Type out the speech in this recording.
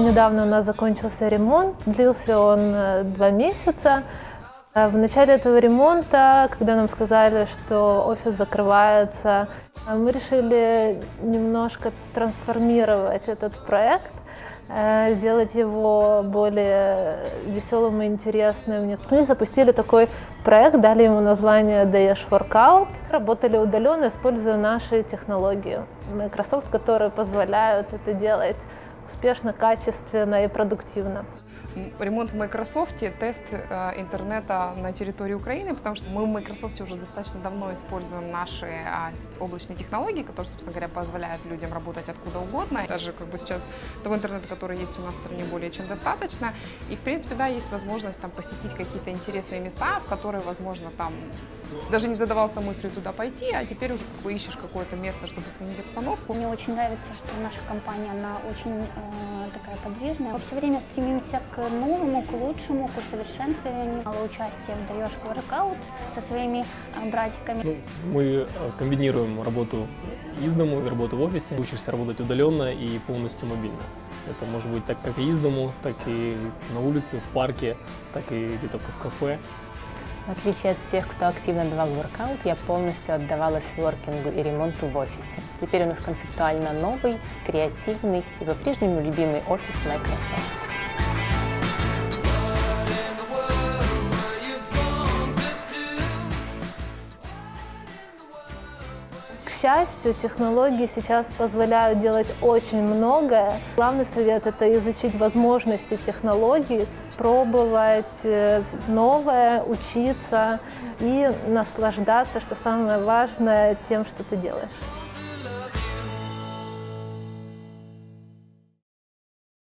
недавно у нас закончился ремонт, длился он э, два месяца. Э, В начале этого ремонта, когда нам сказали, что офис закрывается, э, мы решили немножко трансформировать этот проект, сделать его более веселым и интересным. И запустили такой проект, дали ему название Dash Workout. Работали удаленно, используя наши технологии Microsoft, которые позволяют это делать успешно, качественно и продуктивно. Ремонт в Microsoft, тест э, интернета на территории Украины, потому что мы в Microsoft уже достаточно давно используем наши а, облачные технологии, которые, собственно говоря, позволяют людям работать откуда угодно. Даже как бы сейчас того интернета, который есть у нас в стране, более чем достаточно. И, в принципе, да, есть возможность там посетить какие-то интересные места, в которые, возможно, там даже не задавался мыслью туда пойти, а теперь уже как бы ищешь какое-то место, чтобы сменить обстановку. Мне очень нравится, что наша компания, она очень э, такая подвижная. Мы все время стремимся к новому, к лучшему, к усовершенствованию. Мало участия в даешь воркаут со своими э, братиками. Ну, мы э, комбинируем работу из дому и работу в офисе. Учишься работать удаленно и полностью мобильно. Это может быть так как и из дому, так и на улице, в парке, так и где-то в кафе. В отличие от всех, кто активно давал воркаут, я полностью отдавалась воркингу и ремонту в офисе. Теперь у нас концептуально новый, креативный и по-прежнему любимый офис Microsoft. Счастью, технологии сейчас позволяют делать очень многое. Главный совет – это изучить возможности технологий, пробовать э, новое, учиться и наслаждаться, что самое важное, тем, что ты делаешь.